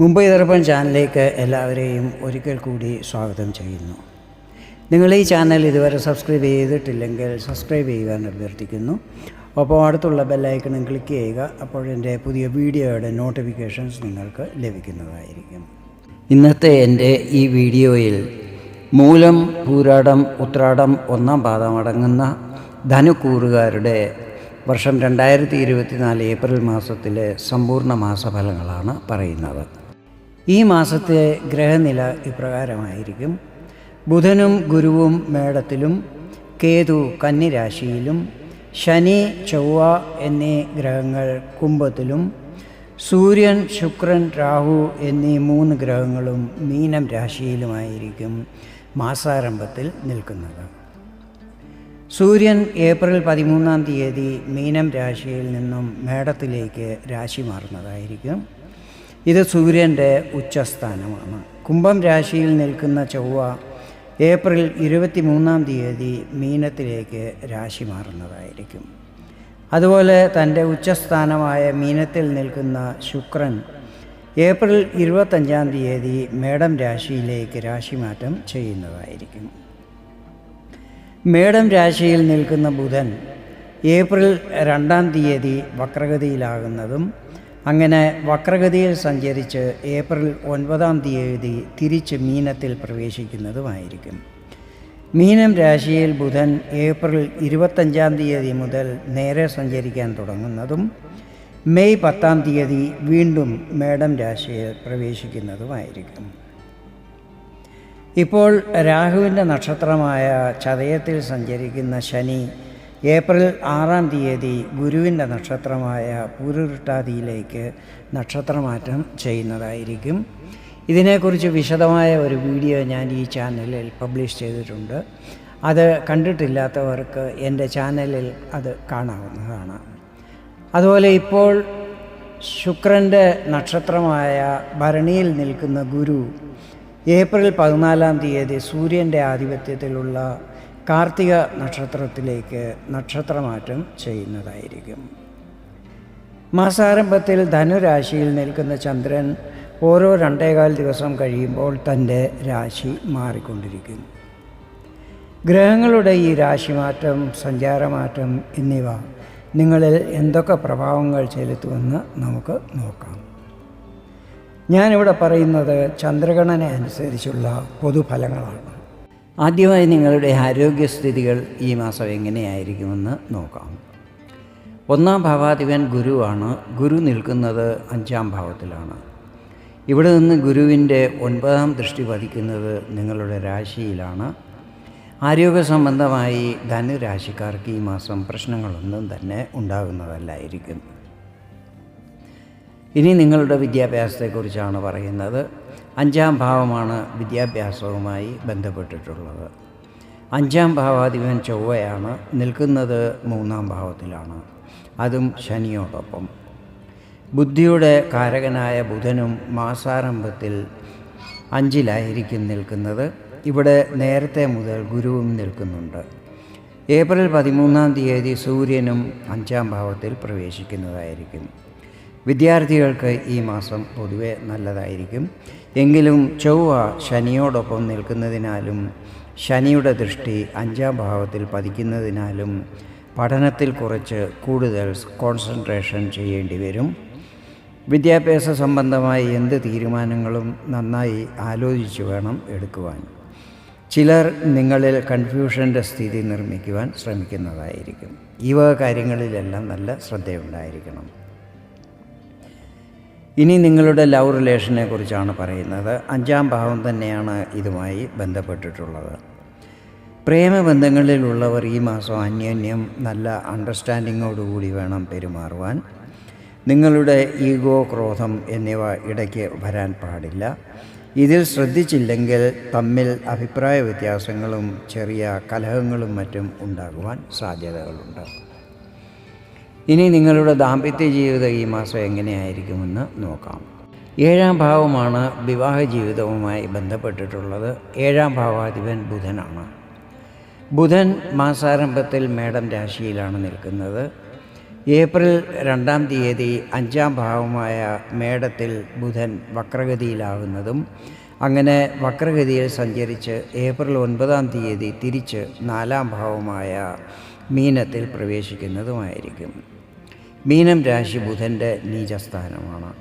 മുംബൈ ദർപ്പൺ ചാനലിലേക്ക് എല്ലാവരെയും ഒരിക്കൽ കൂടി സ്വാഗതം ചെയ്യുന്നു. നിങ്ങൾ ഈ ചാനൽ ഇതുവരെ സബ്സ്ക്രൈബ് ചെയ്തിട്ടില്ലെങ്കിൽ സബ്സ്ക്രൈബ് ചെയ്യുവാൻ അഭ്യർത്ഥിക്കുന്നു. അപ്പോൾ അടുത്തുള്ള ബെല്ലൈക്കണും ക്ലിക്ക് ചെയ്യുക അപ്പോൾ എന്റെ പുതിയ വീഡിയോയുടെ നോട്ടിഫിക്കേഷൻസ് നിങ്ങൾക്ക് ലഭിക്കുന്നതായിരിക്കും. ഇന്നത്തെ എന്റെ ഈ വീഡിയോയിൽ മൂലം പൂരാടം ഉത്രാടം ഒന്നാം പാദം അടങ്ങുന്ന ധനുക്കൂറുകാരുടെ വർഷം രണ്ടായിരത്തി ഇരുപത്തിനാല് ഏപ്രിൽ മാസത്തിലെ സമ്പൂർണ മാസഫലങ്ങളാണ് പറയുന്നത്. ഈ മാസത്തെ ഗ്രഹനില ഇപ്രകാരമായിരിക്കും. ബുധനും ഗുരുവും മേടത്തിലും കേതു കന്നിരാശിയിലും ശനി ചൊവ്വ എന്നീ ഗ്രഹങ്ങൾ കുംഭത്തിലും സൂര്യൻ ശുക്രൻ രാഹു എന്നീ മൂന്ന് ഗ്രഹങ്ങളും മീനം രാശിയിലുമായിരിക്കും മാസാരംഭത്തിൽ നിൽക്കുന്നത്. സൂര്യൻ ഏപ്രിൽ പതിമൂന്നാം തീയതി മീനം രാശിയിൽ നിന്നും മേടത്തിലേക്ക് രാശി മാറുന്നതായിരിക്കും. ഇത് സൂര്യന്റെ ഉച്ചസ്ഥാനമാണ്. കുംഭം രാശിയിൽ നിൽക്കുന്ന ചൊവ്വ ഏപ്രിൽ ഇരുപത്തി മൂന്നാം തീയതി മീനത്തിലേക്ക് രാശി മാറുന്നതായിരിക്കും. അതുപോലെ തന്റെ ഉച്ചസ്ഥാനമായ മീനത്തിൽ നിൽക്കുന്ന ശുക്രൻ ഏപ്രിൽ ഇരുപത്തഞ്ചാം തീയതി മേടം രാശിയിലേക്ക് രാശിമാറ്റം ചെയ്യുന്നതായിരിക്കും. മേടം രാശിയിൽ നിൽക്കുന്ന ബുധൻ ഏപ്രിൽ രണ്ടാം തീയതി വക്രഗതിയിലാകുന്നതും അങ്ങനെ വക്രഗതിയിൽ സഞ്ചരിച്ച് ഏപ്രിൽ ഒൻപതാം തീയതി തിരിച്ച് മീനത്തിൽ പ്രവേശിക്കുന്നതുമായിരിക്കും. മീനം രാശിയിൽ ബുധൻ ഏപ്രിൽ ഇരുപത്തഞ്ചാം തീയതി മുതൽ നേരെ സഞ്ചരിക്കാൻ തുടങ്ങുന്നതും മെയ് പത്താം തീയതി വീണ്ടും മേടം രാശിയിൽ പ്രവേശിക്കുന്നതുമായിരിക്കും. ഇപ്പോൾ രാഹുവിന്റെ നക്ഷത്രമായ ചതയത്തിൽ സഞ്ചരിക്കുന്ന ശനി ഏപ്രിൽ ആറാം തീയതി ഗുരുവിന്റെ നക്ഷത്രമായ പൂരുരുട്ടാതിയിലേക്ക് നക്ഷത്രമാറ്റം ചെയ്യുന്നതായിരിക്കും. ഇതിനെക്കുറിച്ച് വിശദമായ ഒരു വീഡിയോ ഞാൻ ഈ ചാനലിൽ പബ്ലിഷ് ചെയ്തിട്ടുണ്ട്. അത് കണ്ടിട്ടില്ലാത്തവർക്ക് എന്റെ ചാനലിൽ അത് കാണാവുന്നതാണ്. അതുപോലെ ഇപ്പോൾ ശുക്രന്റെ നക്ഷത്രമായ ഭരണിയിൽ നിൽക്കുന്ന ഗുരു ഏപ്രിൽ പതിനാലാം തീയതി സൂര്യന്റെ ആധിപത്യത്തിലുള്ള കാർത്തിക നക്ഷത്രത്തിലേക്ക് നക്ഷത്രമാറ്റം ചെയ്യുന്നതായിരിക്കും. മാസാരംഭത്തിൽ ധനുരാശിയിൽ നിൽക്കുന്ന ചന്ദ്രൻ ഓരോ രണ്ടേകാൽ ദിവസം കഴിയുമ്പോൾ തന്റെ രാശി മാറിക്കൊണ്ടിരിക്കും. ഗ്രഹങ്ങളുടെ ഈ രാശിമാറ്റം സഞ്ചാരമാറ്റം എന്നിവ നിങ്ങളിൽ എന്തൊക്കെ പ്രഭാവങ്ങൾ ചെലുത്തുമെന്ന് നമുക്ക് നോക്കാം. ഞാനിവിടെ പറയുന്നത് ചന്ദ്രഗണന അനുസരിച്ചുള്ള പൊതുഫലങ്ങളാണ്. ആദ്യമായി നിങ്ങളുടെ ആരോഗ്യസ്ഥിതികൾ ഈ മാസം എങ്ങനെയായിരിക്കുമെന്ന് നോക്കാം. ഒന്നാം ഭാവാധിപൻ ഗുരുവാണ്. ഗുരു നിൽക്കുന്നത് അഞ്ചാം ഭാവത്തിലാണ്. ഇവിടെ നിന്ന് ഗുരുവിന്റെ ഒൻപതാം ദൃഷ്ടി പതിക്കുന്നത് നിങ്ങളുടെ രാശിയിലാണ്. ആരോഗ്യ സംബന്ധമായി ധനുരാശിക്കാർക്ക് ഈ മാസം പ്രശ്നങ്ങളൊന്നും തന്നെ ഉണ്ടാകുന്നതല്ലായിരിക്കും. ഇനി നിങ്ങളുടെ വിദ്യാഭ്യാസത്തെക്കുറിച്ചാണ് പറയുന്നത്. അഞ്ചാം ഭാവമാണ് വിദ്യാഭ്യാസവുമായി ബന്ധപ്പെട്ടിട്ടുള്ളത്. അഞ്ചാം ഭാവാധിപൻ ചൊവ്വയാണ് നിൽക്കുന്നത് മൂന്നാം ഭാവത്തിലാണ്. അതും ശനിയോടൊപ്പം. ബുദ്ധിയുടെ കാരകനായ ബുധനും മാസാരംഭത്തിൽ അഞ്ചിലായിരിക്കും നിൽക്കുന്നത്. ഇവിടെ നേരത്തെ മുതൽ ഗുരുവും നിൽക്കുന്നുണ്ട്. ഏപ്രിൽ പതിമൂന്നാം തീയതി സൂര്യനും അഞ്ചാം ഭാവത്തിൽ പ്രവേശിക്കുന്നതായിരിക്കും. വിദ്യാർത്ഥികൾക്ക് ഈ മാസം പൊതുവെ നല്ലതായിരിക്കും. എങ്കിലും ചൊവ്വ ശനിയോടൊപ്പം നിൽക്കുന്നതിനാലും ശനിയുടെ ദൃഷ്ടി അഞ്ചാം ഭാവത്തിൽ പതിക്കുന്നതിനാലും പഠനത്തിൽ കുറച്ച് കൂടുതൽ കോൺസെൻട്രേഷൻ ചെയ്യേണ്ടി വരും. വിദ്യാഭ്യാസ സംബന്ധമായി എന്ത് തീരുമാനങ്ങളും നന്നായി ആലോചിച്ച് വേണം എടുക്കുവാൻ. ചിലർ നിങ്ങളിൽ കൺഫ്യൂഷന്റെ സ്ഥിതി നിർമ്മിക്കുവാൻ ശ്രമിക്കുന്നതായിരിക്കും. ഈ വക കാര്യങ്ങളിലെല്ലാം നല്ല ശ്രദ്ധയുണ്ടായിരിക്കണം. ഇനി നിങ്ങളുടെ ലവ് റിലേഷനെ കുറിച്ചാണ് പറയുന്നത്. അഞ്ചാം ഭാവം തന്നെയാണ് ഇതുമായി ബന്ധപ്പെട്ടിട്ടുള്ളത്. പ്രേമബന്ധങ്ങളിലുള്ളവർ ഈ മാസം അന്യോന്യം നല്ല അണ്ടർസ്റ്റാൻഡിങ്ങോടുകൂടി വേണം പെരുമാറുവാൻ. നിങ്ങളുടെ ഈഗോ ക്രോധം എന്നിവ ഇടയ്ക്ക് വരാൻ പാടില്ല. ഇതിൽ ശ്രദ്ധിച്ചില്ലെങ്കിൽ തമ്മിൽ അഭിപ്രായ വ്യത്യാസങ്ങളും ചെറിയ കലഹങ്ങളും മറ്റും ഉണ്ടാകുവാൻ സാധ്യതകളുണ്ട്. ഇനി നിങ്ങളുടെ ദാമ്പത്യ ജീവിതം ഈ മാസം എങ്ങനെയായിരിക്കുമെന്ന് നോക്കാം. ഏഴാം ഭാവമാണ് വിവാഹ ജീവിതവുമായി ബന്ധപ്പെട്ടിട്ടുള്ളത്. ഏഴാം ഭാവാധിപൻ ബുധനാണ്. ബുധൻ മാസാരംഭത്തിൽ മേടം രാശിയിലാണ് നിൽക്കുന്നത്. ഏപ്രിൽ രണ്ടാം തീയതി അഞ്ചാം ഭാവമായ മേടത്തിൽ ബുധൻ വക്രഗതിയിലാകുന്നതും അങ്ങനെ വക്രഗതിയിൽ സഞ്ചരിച്ച് ഏപ്രിൽ ഒൻപതാം തീയതി തിരിച്ച് നാലാം ഭാവമായ മീനത്തിൽ പ്രവേശിക്കുന്നതുമായിരിക്കും. മീനം രാശി ബുധന്റെ നീചസ്ഥാനമാണ്.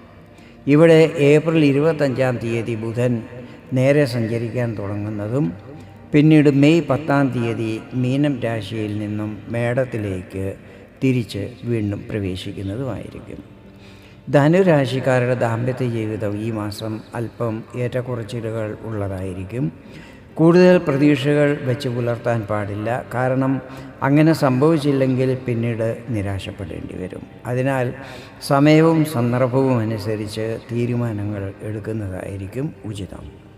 ഇവിടെ ഏപ്രിൽ ഇരുപത്തഞ്ചാം തീയതി ബുധൻ നേരെ സഞ്ചരിക്കാൻ തുടങ്ങുന്നതും പിന്നീട് മെയ് പത്താം തീയതി മീനം രാശിയിൽ നിന്നും മേടത്തിലേക്ക് തിരിച്ച് വീണ്ടും പ്രവേശിക്കുന്നതുമായിരിക്കും. ധനുരാശിക്കാരുടെ ദാമ്പത്യ ജീവിതം ഈ മാസം അല്പം ഏറ്റക്കുറച്ചിലുകൾ ഉള്ളതായിരിക്കും. കൂടുതൽ പ്രതീക്ഷകൾ വെച്ച് പുലർത്താൻ പാടില്ല. കാരണം അങ്ങനെ സംഭവിച്ചില്ലെങ്കിൽ പിന്നീട് നിരാശപ്പെടേണ്ടി വരും. അതിനാൽ സമയവും സന്ദർഭവും അനുസരിച്ച് തീരുമാനങ്ങൾ എടുക്കുന്നതായിരിക്കും ഉചിതം.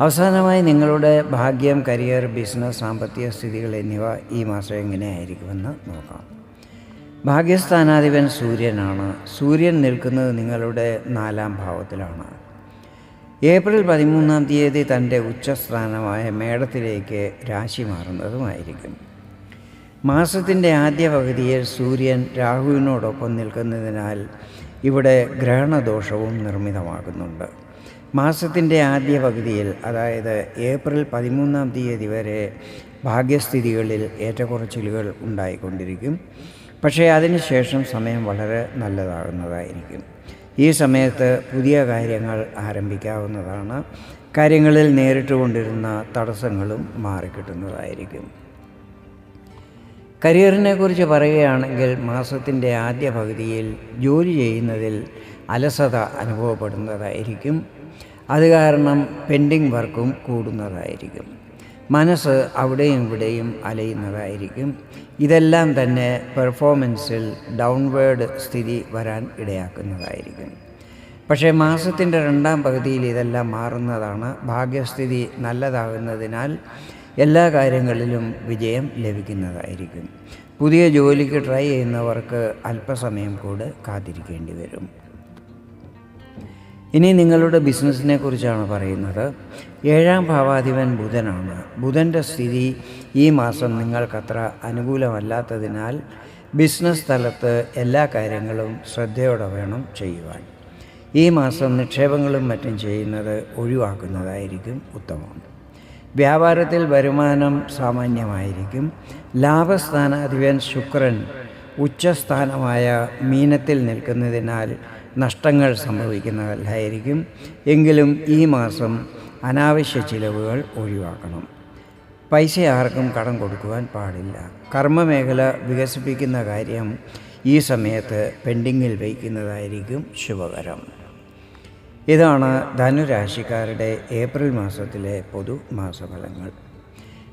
അവസാനമായി നിങ്ങളുടെ ഭാഗ്യം കരിയർ ബിസിനസ് സാമ്പത്തിക സ്ഥിതികൾ എന്നിവ ഈ മാസം എങ്ങനെയായിരിക്കുമെന്ന് നോക്കാം. ഭാഗ്യസ്ഥാനാധിപൻ സൂര്യനാണ്. സൂര്യൻ നിൽക്കുന്നത് നിങ്ങളുടെ നാലാം ഭാവത്തിലാണ്. ഏപ്രിൽ പതിമൂന്നാം തീയതി തന്റെ ഉച്ചസ്ഥാനമായ മേടത്തിലേക്ക് രാശി മാറുന്നതുമായിരിക്കും. മാസത്തിന്റെ ആദ്യ പകുതിയിൽ സൂര്യൻ രാഹുവിനോടൊപ്പം നിൽക്കുന്നതിനാൽ ഇവിടെ ഗ്രഹണദോഷവും നിർമ്മിതമാകുന്നുണ്ട്. മാസത്തിന്റെ ആദ്യ പകുതിയിൽ അതായത് ഏപ്രിൽ പതിമൂന്നാം തീയതി വരെ ഭാഗ്യസ്ഥിതികളിൽ ഏറ്റക്കുറച്ചിലുകൾ ഉണ്ടായിക്കൊണ്ടിരിക്കും. പക്ഷേ അതിനുശേഷം സമയം വളരെ നല്ലതാകുന്നതായിരിക്കും. ഈ സമയത്ത് പുതിയ കാര്യങ്ങൾ ആരംഭിക്കാവുന്നതാണ്. കാര്യങ്ങളിൽ നേരിട്ട് കൊണ്ടിരുന്ന തടസ്സങ്ങളും മാറിക്കിട്ടുന്നതായിരിക്കും. കരിയറിനെ കുറിച്ച് പറയുകയാണെങ്കിൽ മാസത്തിന്റെ ആദ്യ പകുതിയിൽ ജോലി ചെയ്യുന്നതിൽ അലസത അനുഭവപ്പെടുന്നതായിരിക്കും. അത് കാരണം പെൻഡിങ് വർക്കും കൂടുന്നതായിരിക്കും. മനസ്സ് അവിടെയും ഇവിടെയും അലയുന്നതായിരിക്കും. ഇതെല്ലാം തന്നെ പെർഫോമൻസിൽ ഡൗൺവേർഡ് സ്ഥിതി വരാൻ ഇടയാക്കുന്നതായിരിക്കും. പക്ഷേ മാസത്തിന്റെ രണ്ടാം പകുതിയിൽ ഇതെല്ലാം മാറുന്നതാണ്. ഭാഗ്യസ്ഥിതി നല്ലതാകുന്നതിനാൽ എല്ലാ കാര്യങ്ങളിലും വിജയം ലഭിക്കുന്നതായിരിക്കും. പുതിയ ജോലിക്ക് ട്രൈ ചെയ്യുന്നവർക്ക് അല്പസമയം കൂടെ കാത്തിരിക്കേണ്ടി വരും. ഇനി നിങ്ങളുടെ ബിസിനസ്സിനെ കുറിച്ചാണ് പറയുന്നത്. ഏഴാം ഭാവാധിപൻ ബുധനാണ്. ബുധന്റെ സ്ഥിതി ഈ മാസം നിങ്ങൾക്കത്ര അനുകൂലമല്ലാത്തതിനാൽ ബിസിനസ് സ്ഥലത്ത് എല്ലാ കാര്യങ്ങളും ശ്രദ്ധയോടെ വേണം ചെയ്യുവാൻ. ഈ മാസം നിക്ഷേപങ്ങളും മറ്റും ചെയ്യുന്നത് ഒഴിവാക്കുന്നതായിരിക്കും ഉത്തമം. വ്യാപാരത്തിൽ വരുമാനം സാമാന്യമായിരിക്കും. ലാഭസ്ഥാനാധിപൻ ശുക്രൻ ഉച്ചസ്ഥാനമായ മീനത്തിൽ നിൽക്കുന്നതിനാൽ നഷ്ടങ്ങൾ സംഭവിക്കുന്നതല്ലായിരിക്കും. എങ്കിലും ഈ മാസം അനാവശ്യ ചിലവുകൾ ഒഴിവാക്കണം. പൈസ ആർക്കും കടം കൊടുക്കുവാൻ പാടില്ല. കർമ്മമേഖല വികസിപ്പിക്കുന്ന കാര്യം ഈ സമയത്ത് പെൻഡിങ്ങിൽ വയ്ക്കുന്നതായിരിക്കും ശുഭകരം. ഇതാണ് ധനുരാശിക്കാരുടെ ഏപ്രിൽ മാസത്തിലെ പൊതു മാസഫലങ്ങൾ